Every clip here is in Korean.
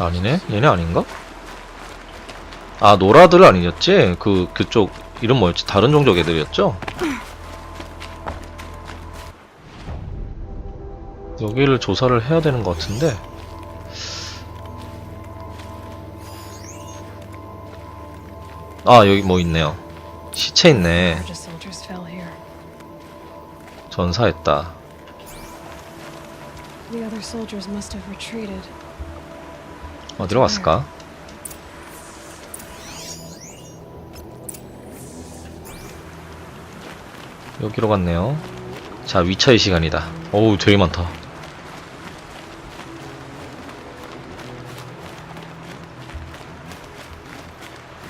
아니네? 얘네 아닌가? 아 노라들 아니었지? 그 그쪽 이름 뭐였지? 다른 종족 애들이었죠? 여기를 조사를 해야 되는 것 같은데 아 여기 뭐 있네요 시체 있네. 전사했다. 어디로 갔을까? 여기로 갔네요. 자, 위차의 시간이다. 어우, 되게 많다.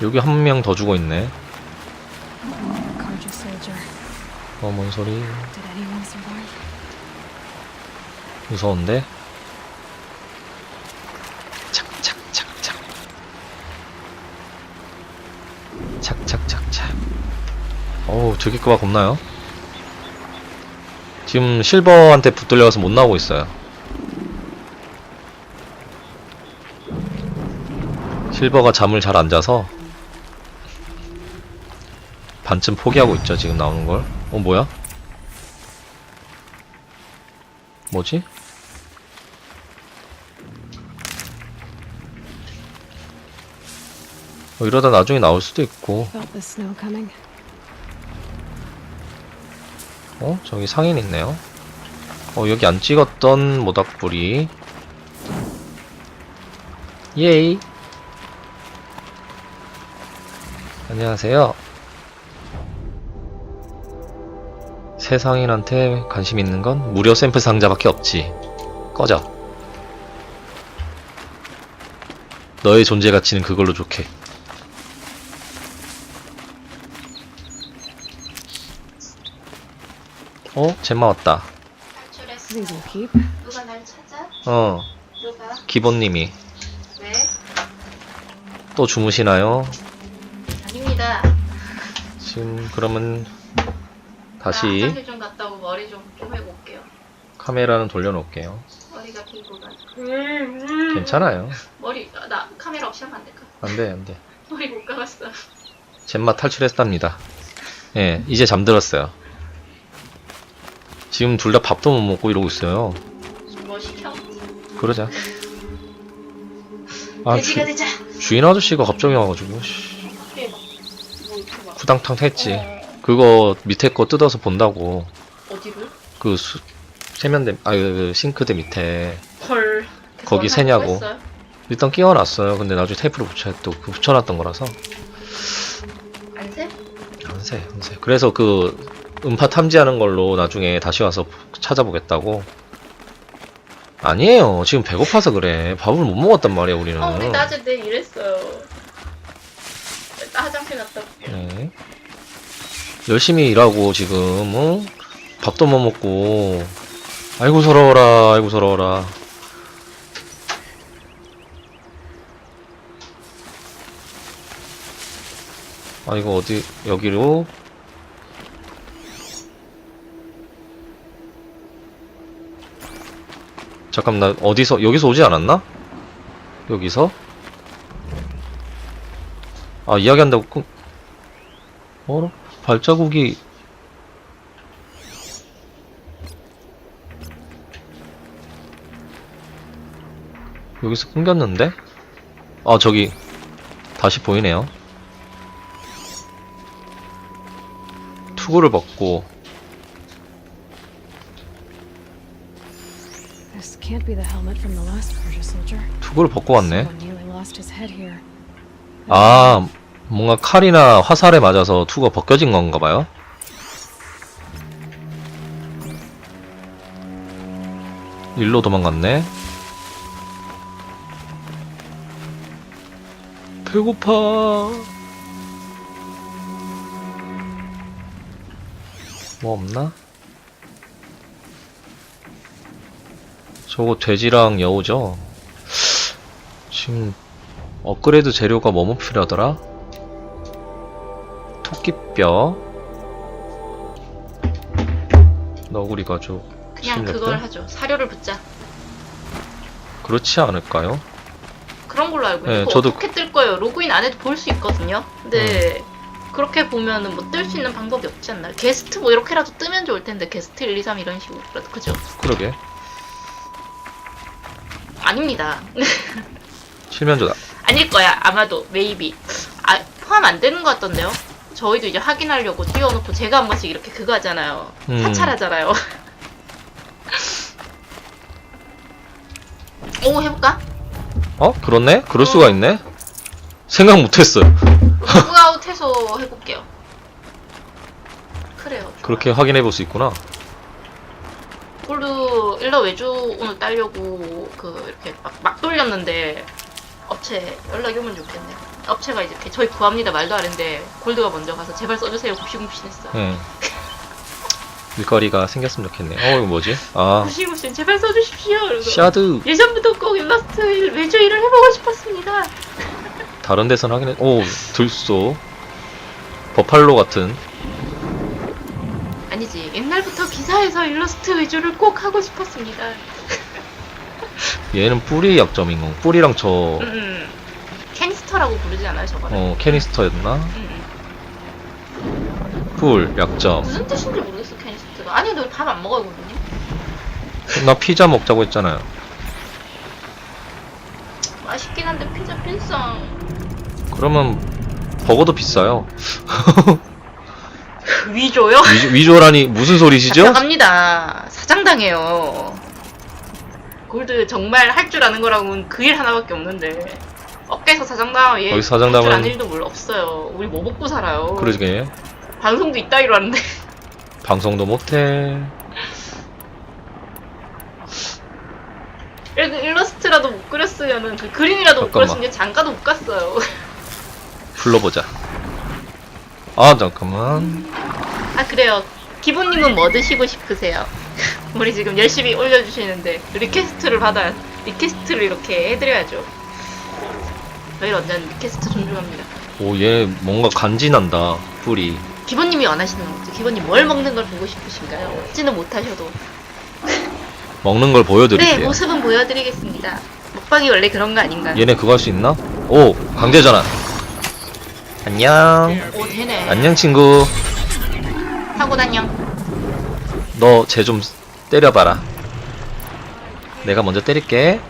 여기 한 명 더 죽어 있네. 어, 뭔 소리? 무서운데? 착착착착. 착착착착. 어우, 저기까봐 겁나요? 지금 실버한테 붙들려가서 못 나오고 있어요. 실버가 잠을 잘 안 자서 반쯤 포기하고 있죠, 지금 나오는 걸. 어, 뭐야? 뭐지? 어, 이러다 나중에 나올 수도 있고. 어? 저기 상인 있네요 어 여기 안 찍었던 모닥불이 예이 안녕하세요 새 상인한테 관심 있는 건 무료 샘플 상자밖에 없지 꺼져 너의 존재 가치는 그걸로 좋게 어? 젬마 왔다 탈출했어. These will keep. 누가 날 찾아? 어 누가? 기본님이 왜? 또 주무시나요? 아닙니다. 지금 그러면 나 다시 화장실 좀 갔다 오고 머리 좀 꼬매고 올게요. 카메라는 돌려놓을게요. 머리가 피부가. 괜찮아요. 머리 아, 나 카메라 없이 하면 안 될까? 안돼 안돼. 머리 못 감았어. 젬마 탈출했답니다. 예, 이제 잠들었어요. 지금 둘 다 밥도 못 먹고 이러고 있어요. 뭐 시켜? 그러자. 아, 돼지가 주, 되자. 주인 아저씨가 갑자기 와가지고 씨, 뭐 이렇게 막. 후당탕 했지. 어, 그거 밑에 거 뜯어서 본다고. 어디를? 그 수, 세면대, 아, 그 싱크대 밑에 헐. 거기 새냐고. 하고 했어요? 일단 끼워놨어요. 근데 나중에 테이프로 붙여 또 그 붙여놨던 거라서 안 새? 안 새, 안 새. 그래서 그 음파 탐지하는 걸로 나중에 다시 와서 찾아보겠다고. 아니에요. 지금 배고파서 그래. 밥을 못 먹었단 말이야 우리는. 어, 우리 낮에 내 일했어요. 나 화장실 갔다 올게. 네. 열심히 일하고 지금 어? 밥도 못 먹고. 아이고 서러워라. 아이고 서러워라. 아 이거 어디 여기로 잠깐 나 어디서 여기서 오지 않았나? 여기서 아 이야기한다고 끊... 어라? 발자국이 여기서 끊겼는데? 아 저기 다시 보이네요 투구를 벗고. 투구를 벗고 왔네. 아 뭔가 칼이나 화살에 맞아서 투가 벗겨진 건가 봐요 일로 도망갔네 배고파 뭐 없나? 저거 돼지랑 여우죠? 지금 업그레이드 재료가 뭐뭐 필요하더라? 토끼뼈 너구리 가죽 그냥? 그걸 하죠. 사료를 붓자. 그렇지 않을까요? 그런 걸로 알고 네, 있고 저도 어떻게 뜰 거예요? 로그인 안 해도 볼 수 있거든요. 근데 그렇게 보면은 뭐 뜰 수 있는 방법이 없지 않나요? 게스트 뭐 이렇게라도 뜨면 좋을 텐데 게스트 1, 2, 3 이런 식으로라도 그죠? 그러게 아닙니다. 실면조다 아닐 거야 아마도 메이비. 아 포함 안 되는 것 같던데요? 저희도 이제 확인하려고 띄워놓고 제가 한 번씩 이렇게 그거 하잖아요. 음. 사찰하잖아요. 오 해볼까? 어? 그렇네? 그럴 수가 있네? 생각 못했어요 로그아웃해서 해볼게요. 그래요. 좋아요. 그렇게 확인해 볼 수 있구나 골드 일러 외주 오늘 따려고 그 이렇게 막, 막 돌렸는데 업체 연락이 오면 좋겠네. 업체가 이제 저희 구합니다 말도 안 했는데 골드가 먼저 가서 제발 써주세요 굽신굽신했어요. 예. 일거리가 생겼으면 좋겠네 어 이거 뭐지? 아 굽신굽신 제발 써주십시오. 샤드 예전부터 꼭 일러스트 일- 외주 일을 해보고 싶었습니다. 다른 데선 확인해 오 들쏘 버팔로 같은 아니지 옛날부터 기사에서 일러스트 외주를 꼭 하고 싶었습니다. 얘는 뿌리 약점인 거 뿌리랑 저 음, 음. 캐니스터라고 부르지 않아요 저거를? 어, 캐니스터였나? 음, 음. 풀 약점 무슨 뜻인지 모르겠어 캐니스터가. 아니 너밥안 먹어요 고객님? 나 피자 먹자고 했잖아요 맛있긴 한데 피자 필상. 그러면 버거도 비싸요 위조요? 위조, 위조라니 무슨 소리시죠? 잡혀갑니다. 사장당해요. 골드 정말 할 줄 아는 거라고는 그 일 하나밖에 없는데 업계에서 사장당하면 얘 거기 할줄 아는 일도 뭘 없어요. 우리 뭐 먹고 살아요. 그러게 방송도 이따위로 하는데 방송도 못해 일러스트라도 못 그렸으면은 그 그림이라도 못 잠깐만. 그렸으면 얘 장가도 못 갔어요. 불러보자 아 잠깐만 아 그래요. 기부님은 뭐 드시고 싶으세요? 우리 지금 열심히 올려주시는데 리퀘스트를 받아 리퀘스트를 이렇게 해드려야죠. 저희 언제는 리퀘스트 존중합니다. 오 얘 뭔가 간지난다 뿌리 기부님이 원하시는 거죠. 기부님 뭘 먹는 걸 보고 싶으신가요? 먹지는 못하셔도 먹는 걸네 보여드릴게요 모습은 보여드리겠습니다. 먹방이 원래 그런 거 아닌가? 얘네 그거 할 수 있나? 오 강제전환 안녕 오 되네. 안녕 친구 하고 다녀. 너 쟤 좀 때려봐라 내가 먼저 때릴게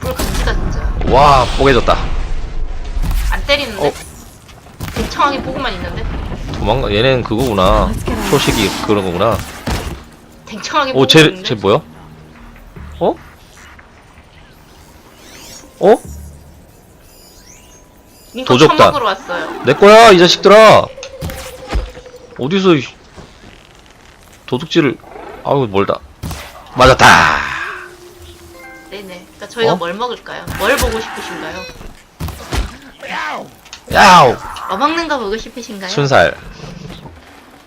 꿀 갑시다 진짜. 와 뽀개졌다 안 때리는데? 어. 대청하게 보고만 있는데? 도망가 얘는 그거구나 초식이 그런 거구나 댕청하게 보고 오쟤쟤 있는데? 뭐야? 어? 어? 민코 도적단. 처먹으러 왔어요. 내 거야 이 자식들아 어디서 이 도둑질을 아우 멀다 맞았다 네네. 그러니까 저희가 어? 뭘 먹을까요? 뭘 보고 싶으신가요? 야우 뭐 먹는 거 보고 싶으신가요? 순살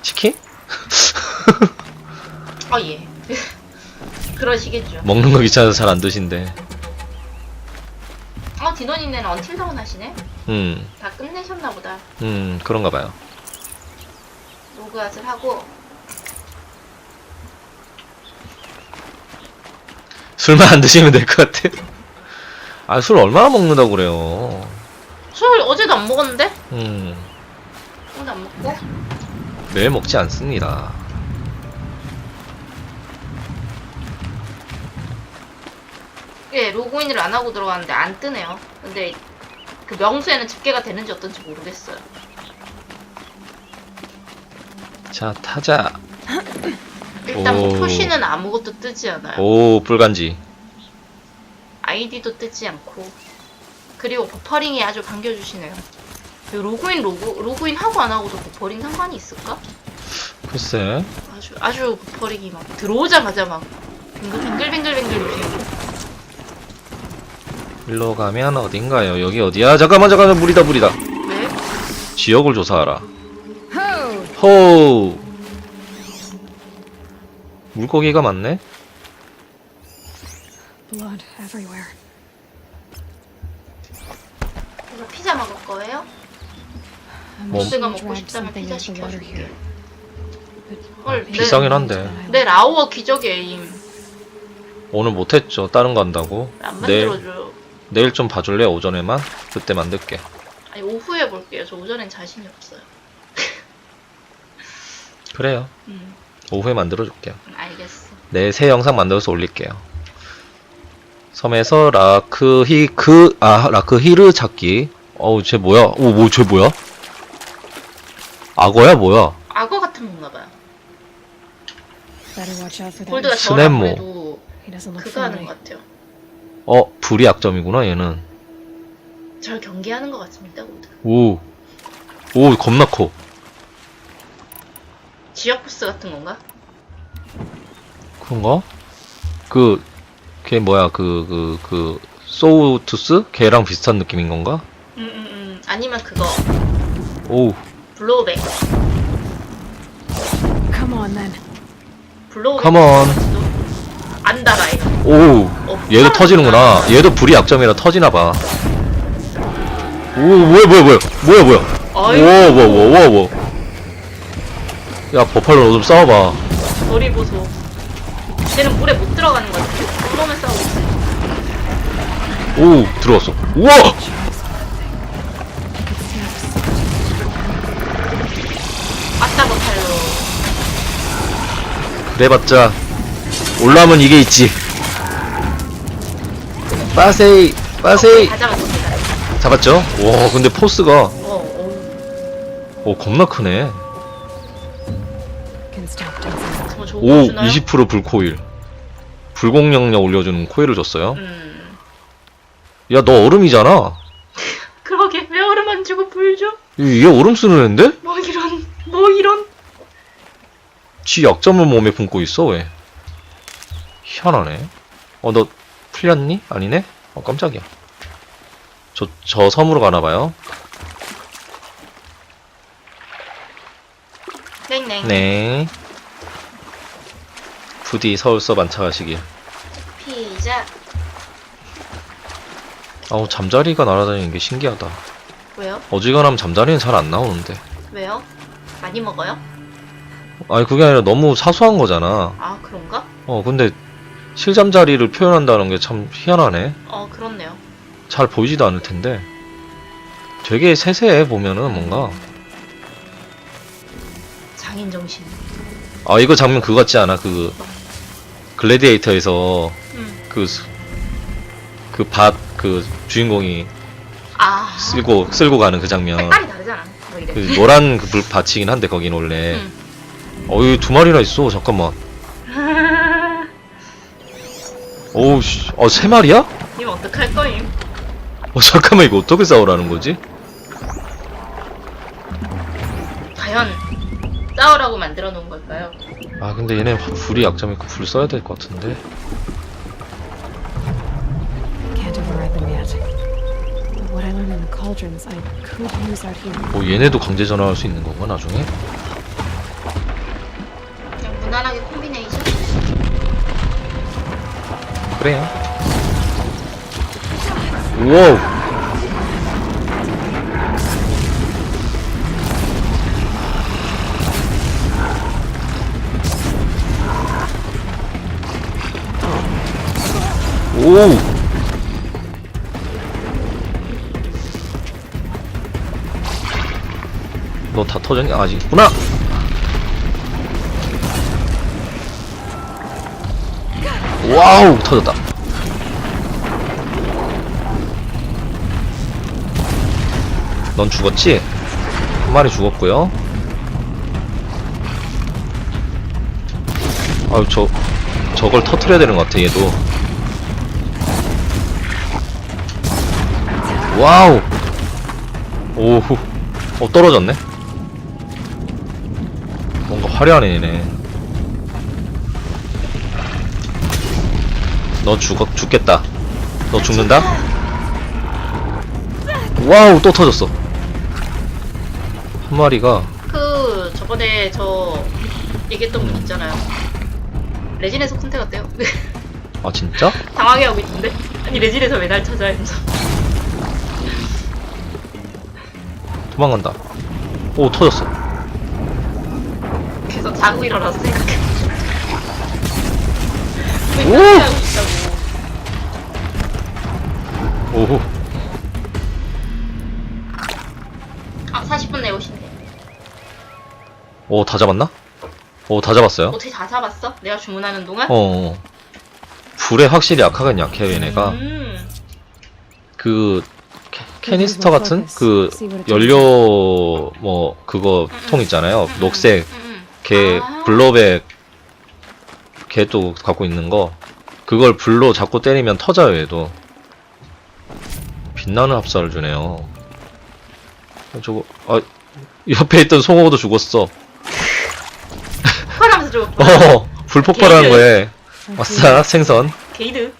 치킨? 어 예. 그러시겠죠. 먹는 거 귀찮아서 잘 안 드신대 어 디노니네는 언틸다운 하시네? 음, 다 끝내셨나 보다. 음 그런가 봐요 로그아웃을 하고 술만 안 드시면 될 것 같아 아술 얼마나 먹는다고 그래요 술 어제도 안 먹었는데? 음 오늘 안 먹고? 매일 먹지 않습니다 예, 로그인을 안 하고 들어갔는데 안 뜨네요. 근데 그 명수에는 집계가 되는지 어떤지 모르겠어요. 자 타자 일단 뭐 오. 표시는 아무것도 뜨지 않아요. 오 불간지 아이디도 뜨지 않고 그리고 버퍼링이 아주 반겨주시네요. 이 로그인 로그 로그인 하고 안 하고도 버퍼링 상관이 있을까? 글쎄 아주 아주 버퍼링이 막 들어오자마자 막 빙글빙글빙글빙글 주시고 일로 가면 어딘가요 여기 어디야 잠깐만 잠깐만 물이다 물이다 왜? 지역을 조사하라! 호우 물고기가 많네 Blood everywhere. 이거 피자 먹을 거예요? I'm 뭐- he 먹고 싶다면 피자 시켜줄게. 헐. 비싸긴 한데. 네 라오어 기적의 에임 오늘 못했죠. 다른 거 한다고. 안 내일, 만들어줘요. 내일 좀 봐줄래? 오전에만? 그때 만들게. 아니 오후에 볼게요. 저 오전엔 자신이 없어요. 그래요. 음, 오후에 만들어줄게요. 알겠어. 내새 영상 만들어서 올릴게요. 섬에서 라크히 그, 아, 라크히르 찾기. 어우, 쟤 뭐야? 오, 뭐, 쟤 뭐야? 악어야, 뭐야? 악어 같은 건가 봐요. 골드가 스냅모. 그래도 그거 하는. 것 같아요. 어, 불이 약점이구나, 얘는. 절 경계하는 것 같습니다. 골드. 오. 오, 겁나 커. 지역 보스 같은 건가? 그런가? 그, 걔 뭐야, 그, 그, 그, 소우투스? 걔랑 비슷한 느낌인 건가? 음, 음, 음. 아니면 그거 오우. 블로우백. Come on then. 블로우백. Come on. 안 달아 이거. 오우. 어, 얘도. 터지는구나. 얘도 불이 약점이라 터지나 봐. 오, 뭐야, 뭐야, 뭐야. 뭐야, 뭐야. 아이고. 우와, 우와, 우와, 우와, 우와. 야, 버팔로 너좀 싸워봐. 저리 보소. 쟤는 물에 못 들어가는 것같아. 물로만 싸우고 있어. 오, 들어왔어. 우와! 아따 버팔로. 그래봤자, 올라오면 이게 있지. 빠세이, 빠세이. 다 잡았습니다. 잡았죠? 와, 근데 포스가, 어, 어. 오, 겁나 크네. Can stop dancing. 저 저거 오, 주나요? 20% 불코일. 불공격력 올려주는 코일을 줬어요. 음. 야, 너 얼음이잖아. 그러게 왜 얼음 안 주고 불 줘? 이- 얘 얼음 쓰는 앤데? 뭐 이런 뭐 이런 지 약점을 몸에 품고 있어, 왜? 희한하네. 어, 너 풀렸니? 아니네? 어, 깜짝이야. 저, 저 섬으로 가나봐요. 냉냉 네. 부디 서울서 만차가시길. 아우, 잠자리가 날아다니는 게 신기하다. 왜요? 어지간하면 잠자리는 잘 안 나오는데. 왜요? 많이 먹어요? 아니, 그게 아니라 너무 사소한 거잖아. 아 그런가? 어, 근데 실잠자리를 표현한다는 게 참 희한하네. 어 그렇네요 잘 보이지도 않을 텐데. 되게 세세해, 보면은 뭔가. 장인 정신 아, 이거 장면 그거 같지 않아? 그, 글래디에이터에서 음. 그, 수- 그 밭, 그 주인공이 아 쓸고, 쓸고 가는 그 장면. 색깔이 다르잖아 뭐 이래 그 노란 그 불- 밭이긴 한데, 거긴 원래. 음. 어이, 두 마리나 있어. 잠깐만. 어우, 씨. 어, 세 마리야? 님 어떡할 거임? 어, 잠깐만, 이거 어떻게 싸우라는 거지? 과연 싸우라고 만들어 놓은 걸까요? 아, 근데 얘네 불이 약점이고 불 써야 될 것 같은데. Override them yet. But what I learned in the cauldrons, I could use out here. 뭐, 얘네도 강제 전화할 수 있는 건가, 나중에? 그냥 무난하게 콤비네이션? 그래요. 우와우. 오. 너다 터졌니? 아직 있구나. 와우 터졌다. 넌 죽었지? 한 마리 죽었고요. 아유 저 저걸 터트려야 되는 것 같아 얘도. 와우. 오후. 어 떨어졌네. 뭔가 화려하네 얘네. 너 죽어 죽겠다. 너 죽는다? 와우 또 터졌어. 한 마리가 그 저번에 저 얘기했던 분 있잖아요 레지네스 콘테 같대요 아 진짜? 당황해하고 있는데 아니 레진에서 왜 날 찾아 이러면서 도망간다. 오 터졌어. 그래서 자고 일어나서 생각해 오! 왜 하고 있다고 오호. 아 40분 내에 오신대 오다 잡았나? 오 다 잡았어요. 어떻게 다 잡았어? 내가 주문하는 동안? 어, 어. 불에 확실히 약하긴 약해요 얘네가. 음. 그 캐- 캐니스터 같은 그 연료 뭐 그거 통 있잖아요. 음, 녹색 음, 음. 걔 아. 블러백 걔도 갖고 있는 거. 그걸 불로 자꾸 때리면 터져요 얘도. 빛나는 합사를 주네요. 어, 저거 아 옆에 있던 송어도 죽었어. 폭발하면서 죽었구나. 어 불폭발하는 거에. 아싸 생선. 게이드.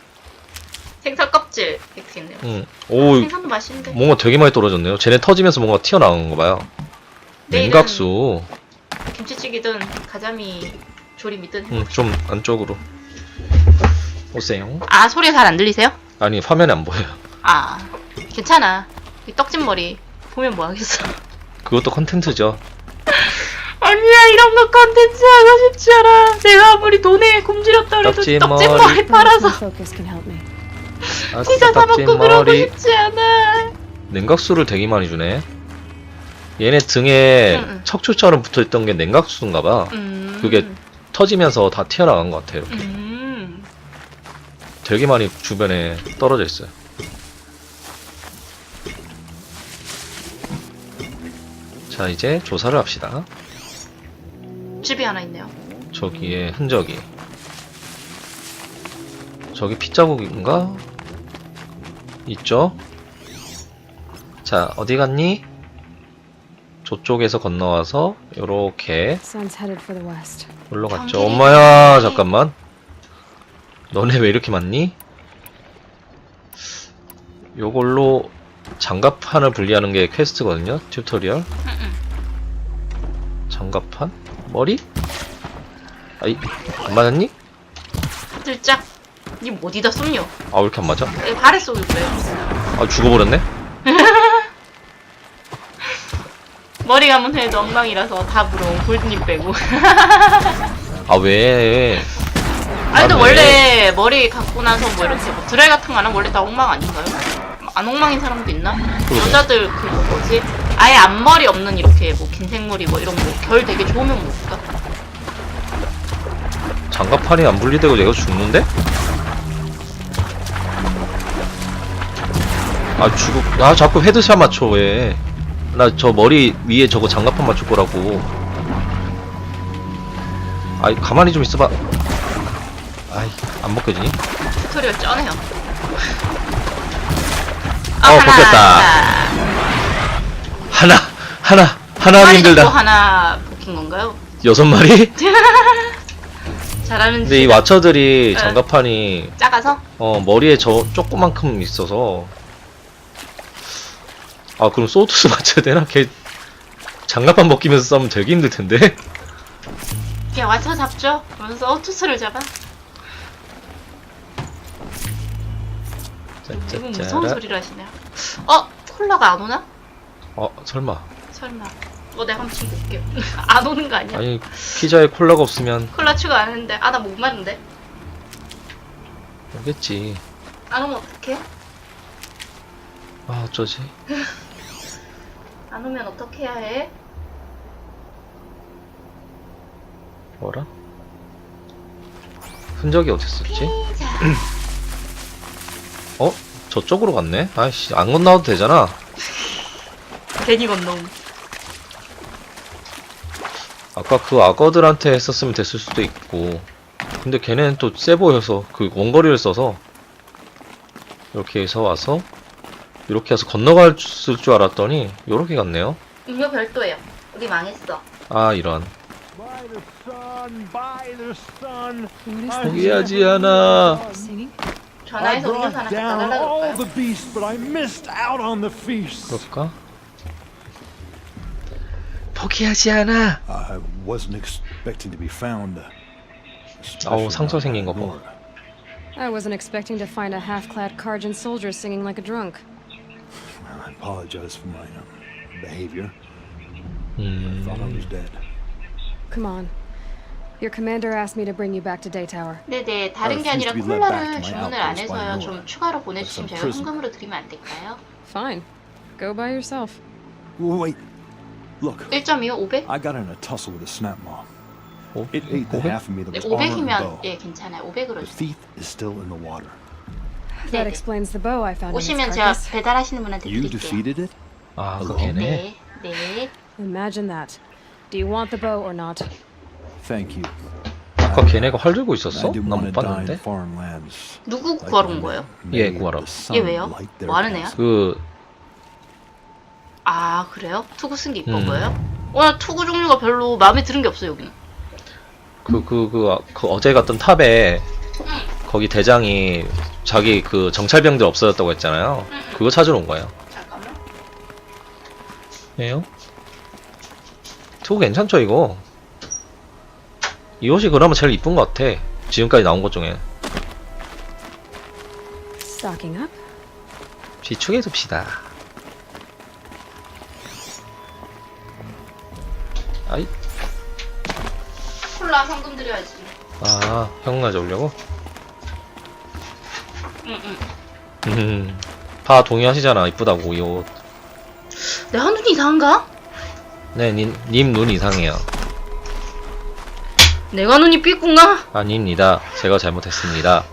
생선 껍질 이렇게 있네요. 응. 오 생선도 맛있는데. 뭔가 되게 많이 떨어졌네요. 쟤네 터지면서 뭔가 튀어나오는 거 봐요. 내일은 냉각수 김치찌개든 가자미 조림이든 응, 좀 안쪽으로 오세요 아 소리 잘안 들리세요? 아니 화면에 안 보여요 아 괜찮아 이 떡진 머리 보면 뭐 하겠어 그것도 컨텐츠죠 아니야 이런 거 컨텐츠 하고 싶지 않아 내가 아무리 돈에 굶주렸다 그래도 떡진 떡진 머리. 머리 팔아서 Focus can help me. 피자 사 떡진 먹고 그러고. 싶지 않아 냉각수를 되게 많이 주네. 얘네 등에 응, 응. 척추처럼 붙어있던 게 냉각수인가 봐. 음. 그게 터지면서 다 튀어나간 것 같아요. 이렇게. 음. 되게 많이 주변에 떨어져 있어요. 자, 이제 조사를 합시다. 집이 하나 있네요 저기에 흔적이. 저기 핏자국인가? 있죠? 자, 어디 갔니? 저쪽에서 건너와서 요렇게. 올라갔죠. 엄마야. 잠깐만. 너네 왜 이렇게 많니? 요걸로 장갑판을 분리하는 게 퀘스트거든요. 튜토리얼. 음, 장갑판? 머리? 아이, 안 맞았니? 살짝 니 어디다 쏘냐 아, 왜 이렇게 안 맞아? 내 발에 쏘길 그래 아, 죽어버렸네? 머리 감은 해도 엉망이라서 다 물어 골드님 빼고 아, 왜? 아니 근데 아, 네. 원래 머리 감고 나서 뭐 이렇게 뭐 드라이 같은 거 하면 원래 다 엉망 아닌가요? 안 엉망인 사람도 있나? 그러게. 여자들 그 뭐지? 아예 앞머리 없는 이렇게 뭐 긴 생머리 뭐 이런 거결 되게 좋으면 뭘까? 장갑판이 안 분리되고 내가 죽는데? 아, 죽어. 아, 자꾸 헤드샷 맞춰, 왜. 나 저 머리 위에 저거 장갑판 맞출 거라고. 아이, 가만히 좀 있어봐. 아이, 안 벗겨지니? 튜토리얼 쩌네요. 어, 벗겼다. 하나, 하나, 하나 하나 힘들다. 또 하나 벗긴 건가요? 여섯 마리? 잘하는 근데 이 지 와처들이 네. 장갑판이, 작아서 어, 머리에 저 조그만큼 있어서. 아, 그럼 소투스 맞춰야 되나? 걔 장갑판 벗기면서 싸우면 되게 힘들 텐데. 그냥 와쳐 잡죠. 그러면서 어투스를 잡아. 이분 무서운 짜짜짜라. 소리를 하시네요. 어 콜라가 안 오나? 어, 설마. 설마. 어 내가 한번 지금 볼게요. 안 오는 거 아니야? 아니, 피자에 콜라가 없으면 콜라 추가 안 했는데 아나목 마른데. 오겠지. 안 오면 어떡해? 아, 어쩌지? 안 오면 어떻게 해야 해? 뭐라? 흔적이 어딨었지? 피자. 어? 저쪽으로 갔네? 아이씨, 안 건너도 되잖아. 괜히 건너옴. 아까 그 악어들한테 했었으면 됐을 수도 있고. 근데 걔네는 또 세 보여서 그 원거리를 써서 이렇게 해서 와서 이렇게 해서 건너갈 줄 알았더니 요렇게 갔네요. 음료 별도예요. 우리 망했어. 아 이런? 포기하지 않아. 전화해서 음료수 하나 달라 feast. 그럴까? 포기하지 않아. Uh, 아우, 상처 생긴 거 봐. I wasn't expecting to find a half-clad Karjan soldier singing like a drunk. I apologize for my um, behavior. 음, Thought I was dead. Come on. Your commander asked me to bring you back to Daytower. 네네 다른 게 refuse 아니라 to be led back 콜라를 to my 주문을 안 outpost by 해서요. Nora. 좀 추가로 보내주시면 Like some 저희가 prison. 현금으로 드리면 안 될까요? Fine. Go by yourself. Wait. Look, 1.25 500? I got in a tussle with a snap mob. 오, It ate the 오백? half of me that 네, was armor and 500이면 bow. 예 괜찮아요. 500으로 The 주세요. thief is still in the water. That 네네. explains the bow I found in 오시면 제가 carcass. 배달하시는 분한테 You 드릴게요. defeated it? 아, 그? 걔네. 네, 네. Imagine that. Do you want the bow or not? Thank you. 아까 걔네가 활 들고 I 있었어? didn't 나 want 못 to die in 봤는데. 누구 구하러 온 거예요? 예, made 구하러. 얘 왜요? 뭐 하는 애야? 그 아 그래요? 투구 쓴 게 이쁜 음. 거예요? 와 투구 종류가 별로 마음에 드는 게 없어요 여기는. 그, 그, 그, 아, 그 어제 갔던 탑에 거기 대장이 자기 그 정찰병들 없어졌다고 했잖아요. 그거 찾으러 온 거예요. 잠깐만. 예요? 투구 괜찮죠, 이거? 이 옷이 그나마 제일 이쁜 것 같아. 지금까지 나온 것 중에. Stocking up? 비축해 둡시다. 아이, 콜라 현금 드려야지. 아, 형 가져오려고? 응응. 음, 다 동의하시잖아. 이쁘다고, 이 옷. 내가 눈이 이상한가? 네, 님, 님 눈 이상해요. 내가 눈이 삐꾼가? 아닙니다. 제가 잘못했습니다.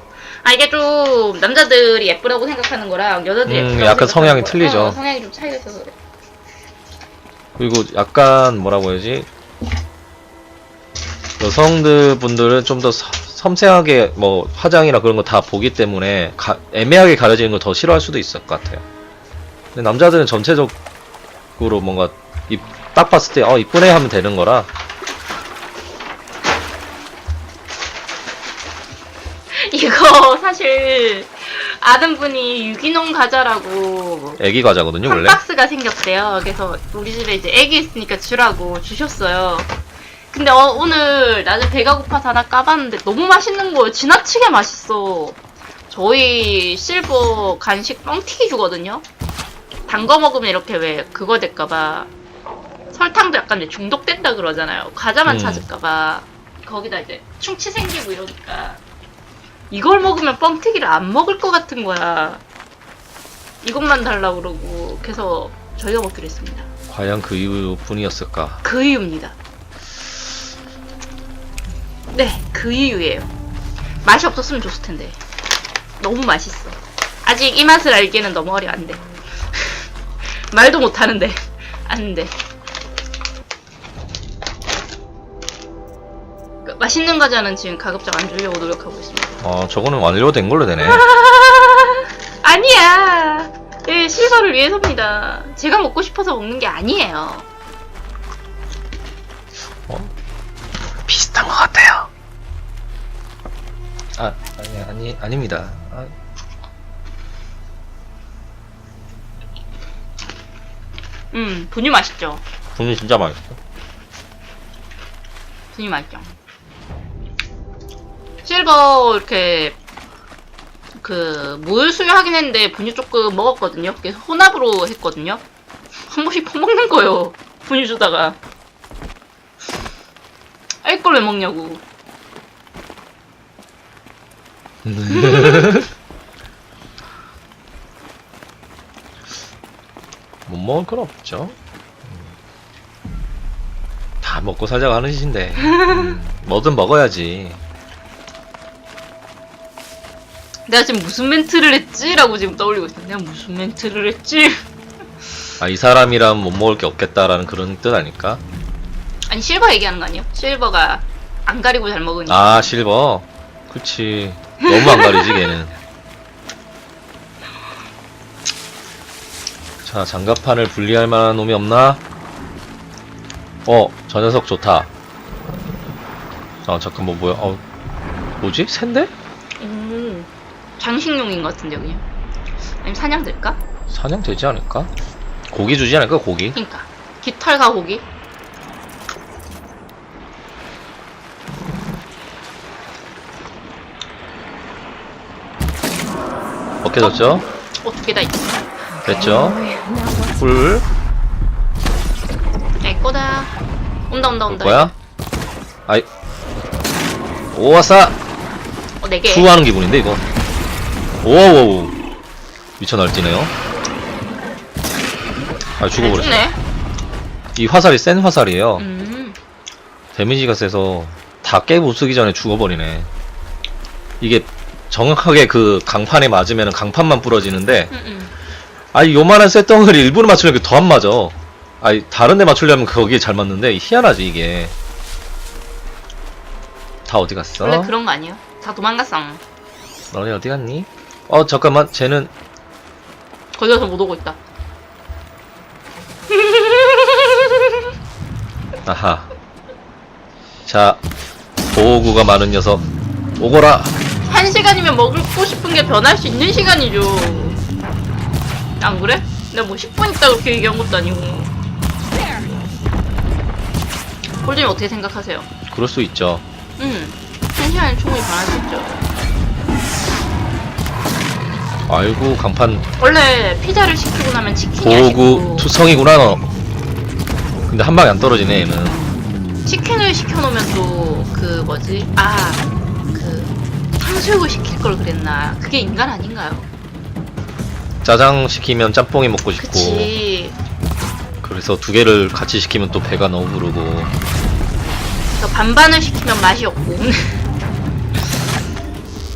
아 이게 좀 남자들이 예쁘다고 생각하는 거랑 여자들이 음, 예쁘다고 약간 생각하는 성향이 거랑, 틀리죠. 어, 성향이 좀 차이가 있어서 그래. 그리고 약간 뭐라고 해야지 여성들 분들은 좀 더 섬세하게 뭐 화장이나 그런 거 다 보기 때문에 가- 애매하게 가려지는 걸 더 싫어할 수도 있을 것 같아요. 근데 남자들은 전체적으로 뭔가 입- 딱 봤을 때 어 이쁘네 하면 되는 거라 이거 사실 아는 분이 유기농 과자라고 애기 과자거든요 한 원래. 박스가 생겼대요. 그래서 우리 집에 이제 애기 있으니까 주라고 주셨어요. 근데 어, 오늘 낮에 배가 고파서 하나 까봤는데 너무 맛있는 거예요. 지나치게 맛있어. 저희 실버 간식 뻥튀기 주거든요. 단 거 먹으면 이렇게 왜 그거 될까봐 설탕도 약간 왜 중독된다 그러잖아요. 과자만 음. 찾을까봐 거기다 이제 충치 생기고 이러니까 이걸 먹으면 뻥튀기를 안 먹을 것 같은 거야. 이것만 달라고 그러고 그래서 저희가 먹기로 했습니다. 과연 그 이유뿐이었을까? 그 이유입니다. 네, 그 이유예요. 맛이 없었으면 좋을 텐데. 너무 맛있어. 아직 이 맛을 알기에는 너무 어려 안 돼. 말도 못 하는데. 안 돼. 그 맛있는 과자는 지금 가급적 안 주려고 노력하고 있습니다. 어 저거는 완료된 걸로 되네. 아니야. 예, 실버를 위해서입니다. 제가 먹고 싶어서 먹는 게 아니에요. 비슷한 것 같아요. 아 아니 아니 아닙니다. 아, 음, 분유 맛있죠? 분이 진짜 맛있어. 분유 맛있죠? 실버 이렇게 그물 수유 하긴 했는데 분유 조금 먹었거든요. 그래서 혼합으로 했거든요. 한 번씩 퍼먹는 거예요. 분유 주다가. 알걸 왜 먹냐고. 못 먹을 건 없죠. 음. 다 먹고 살자고 하는 짓인데 음, 뭐든 먹어야지. 내가 지금 무슨 멘트를 했지? 라고 지금 떠올리고 있어. 내가 무슨 멘트를 했지? 아 이 사람이랑 못 먹을 게 없겠다라는 그런 뜻 아닐까? 아니 실버 얘기하는 거 아니에요? 실버가 안 가리고 잘 먹으니까. 아 실버. 그치. 너무 안 가리지 걔는. 자 장갑판을 분리할 만한 놈이 없나? 어, 저 녀석 좋다. 아 잠깐 뭐 뭐야? 어, 뭐지? 샌데? 음, 장식용인 것 같은데 그냥. 아니면 사냥 될까? 사냥 되지 않을까? 고기 주지 않을까? 고기? 그러니까 깃털과 고기. 벗겨졌죠? 어, 두 개 다 있어. 됐죠? 불. 내 거다. 온다, 온다, 볼 온다. 거야? 아이. 오와싸! 어, 네 개. 투하는 기분인데, 이거. 오오오. 미쳐 날뛰네요. 아, 죽어버렸어. 죽네. 이 화살이 센 화살이에요. 음. 데미지가 세서 다 깨고 쓰기 전에 죽어버리네. 이게 정확하게 그 강판에 맞으면 강판만 부러지는데, 음, 음. 아니, 요만한 쇳덩어리 일부러 맞추려면 더 안 맞아. 아니, 다른 데 맞추려면 거기에 잘 맞는데, 희한하지, 이게. 다 어디 갔어? 원래 그런 거 아니에요? 다 도망갔어. 너네 어디 갔니? 어, 잠깐만, 쟤는, 걸려서 못 오고 있다. 아하. 자, 보호구가 많은 녀석, 오거라! 한 시간이면 먹고 싶은 게 변할 수 있는 시간이죠. 안 그래? 내가 뭐 10분 있다 그렇게 얘기한 것도 아니고. 홀님 어떻게 생각하세요? 그럴 수 있죠. 음, 한 시간에 충분히 변할 수 있죠. 아이고, 강판 원래 피자를 시키고 나면 치킨이 아니고 투성이구나, 너. 근데 한 방에 안 떨어지네, 얘는. 치킨을 시켜놓으면 또 그 뭐지? 아, 그 탕수육을 시킬 걸 그랬나? 그게 인간 아닌가요? 짜장 시키면 짬뽕이 먹고 싶고, 그치. 그래서 두 개를 같이 시키면 또 배가 너무 부르고, 그래서 반반을 시키면 맛이 없고.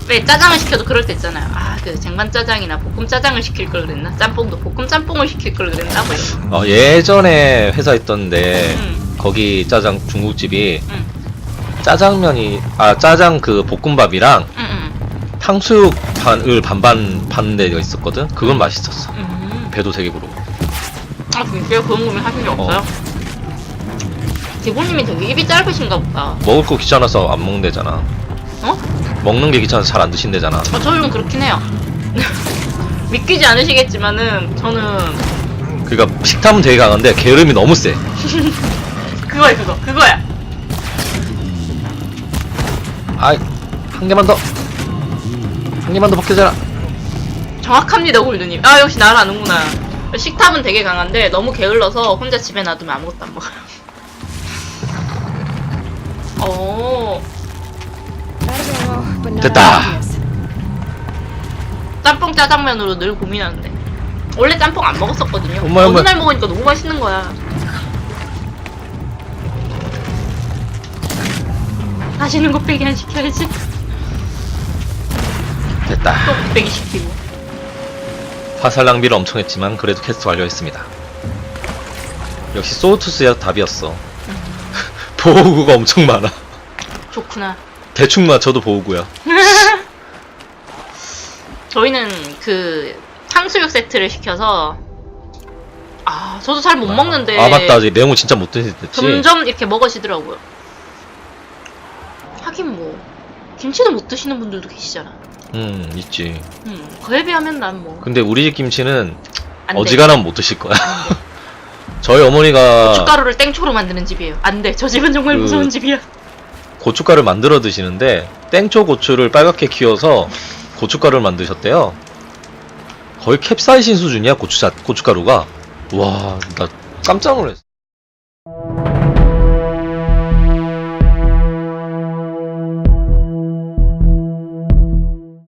왜 짜장을 시켜도 그럴 때 있잖아요. 아, 그 쟁반 짜장이나 볶음 짜장을 시킬 걸 그랬나? 짬뽕도 볶음 짬뽕을 시킬 걸 그랬나? 뭐 이런. 거. 어, 예전에 회사 있던데, 음. 거기 짜장 중국집이 응, 짜장면이, 아, 짜장 그 볶음밥이랑 응, 응. 탕수육 반을 반반 파는 데가 있었거든? 그건 맛있었어. 음. 배도 되게 부르고. 아, 진짜요? 그런 고민 하신 적 없어요? 기본님이 되게 입이 짧으신가 보다. 먹을 거 귀찮아서 안 먹는데잖아. 어? 먹는 게 귀찮아서 잘 안 드신대잖아. 어, 저 좀 그렇긴 해요. 믿기지 않으시겠지만은 저는 그러니까 식탐은 되게 강한데 게으름이 너무 세. 그거야 그거 그거야. 아이, 한 개만 더. 한 개만 더 벗겨져라. 정확합니다 골드님. 아 역시 나를 아는구나. 식탐은 되게 강한데 너무 게을러서 혼자 집에 놔두면 아무것도 안 먹어요. not 됐다. 짬뽕 짜장면으로 늘 고민하는데 원래 짬뽕 안 먹었었거든요. 엄마, 어느 엄마. 날 먹으니까 너무 맛있는 거야. 맛있는 거 빼기 안 시켜야지. 됐다. 또 빼기 시키고. 화살 낭비를 엄청 했지만 그래도 퀘스트 완료했습니다. 역시 소우투스야 답이었어. 보호구가 엄청 많아. 좋구나. 대충 맞춰도 보호구야. 저희는 그 탕수육 세트를 시켜서 아 저도 잘 못 먹는데 아 맞다. 이제 내용을 진짜 못 드셨지. 점점 이렇게 먹으시더라고요. 하긴 뭐 김치도 못 드시는 분들도 계시잖아. 음 있지. 음 그에 비하면 난 뭐. 근데 우리 집 김치는 안 돼. 어지간하면 못 드실 거야. 저희 어머니가 고춧가루를 땡초로 만드는 집이에요. 안 돼. 저 집은 정말 그- 무서운 집이야. 고춧가루를 만들어 드시는데 땡초 고추를 빨갛게 키워서 고춧가루를 만드셨대요. 거의 캡사이신 수준이야 고추자 고춧가루가. 와, 나 깜짝 놀랐어.